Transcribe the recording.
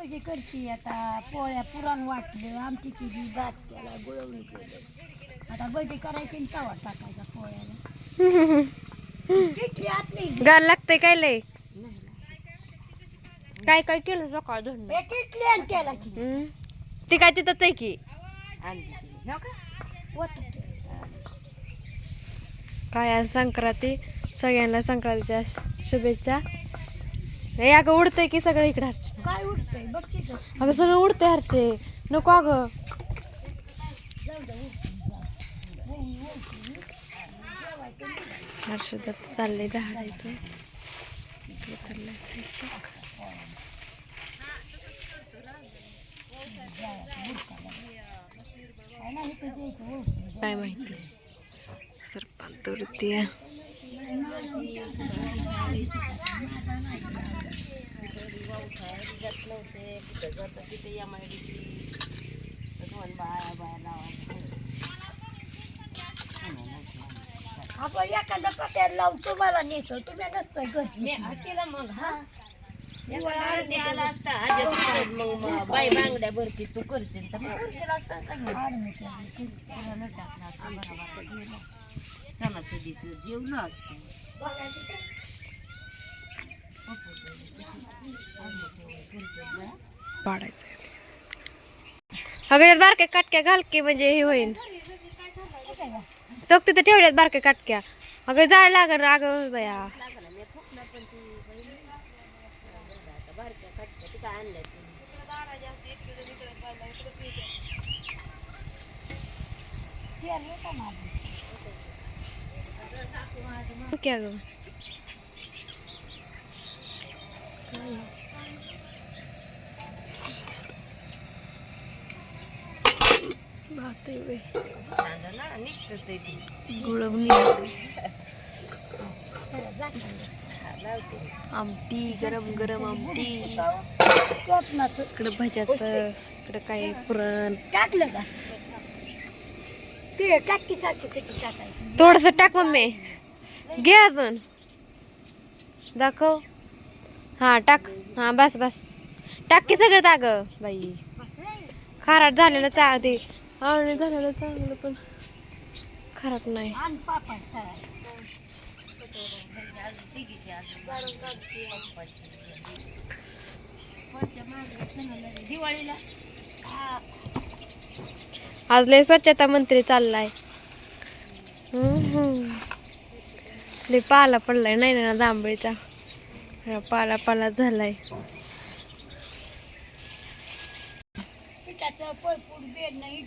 भजी करते आता पोळ्या पुरण वाटलं आमची केली दात केला गुळवणी केलं. आता भजी करायची आणि तवा टाकायचा पोळ्याला. किती आत नाही गार लागतंय काय लय? काय काय केलं सकाळ धरून एक इडली आणि केला की. ती काय तिथंच आहे की? हो. काय आज संक्रांती? सगळ्यांना संक्रांतीच्या शुभेच्छा. हे अगं उडतंय की सगळं इकडे हरचे काय उठतंय बघ तिथं अगं सगळं उडतंय हरचे नको अगं. जाऊ दे हर्षदात चाललंय झाडायचं इकडे चाललंय स्वयंपाक. काय नाही इथं द्यायचं हो. काय माहिती सरपंच तोडतीय आपण एखादा पट्याला लावून तुम्हाला नेतो. तुम्ही नसतं घरी. तिला मग हा? आला असता आज मग मग बाई बांगड्या भरती तू करशील तर मग करशील असता सगळं. न टाकला असता जेवण असतं पाडायचं अगं यात बारक्या काटक्या घाल की म्हणजे हे होईल तर तिथं ठेवल्यात बारक्या काटक्या अगं जाळ लागल राग बया आणल्या क्या गं आमटी गरम गरम आमटी. इकडं भज्याचं इकडं काय पुरण. टाकलं का? ते टाकी किती टाकायचं थोडस टाक मम्मी. घे अजून दाखव. हा टाक. हा बस बस. टाक की सगळं टाक बाई. खराट झालेलं चा ते आणि झालेलं चांगलं पण खराब नाही. दिवाळीला आज लय स्वच्छता मंत्री चाललाय. हम्म. लई पाला पडलाय नाही ना जांभळीचा. पाला पाला झालाय. पिठाचं भरपूर बेड नाही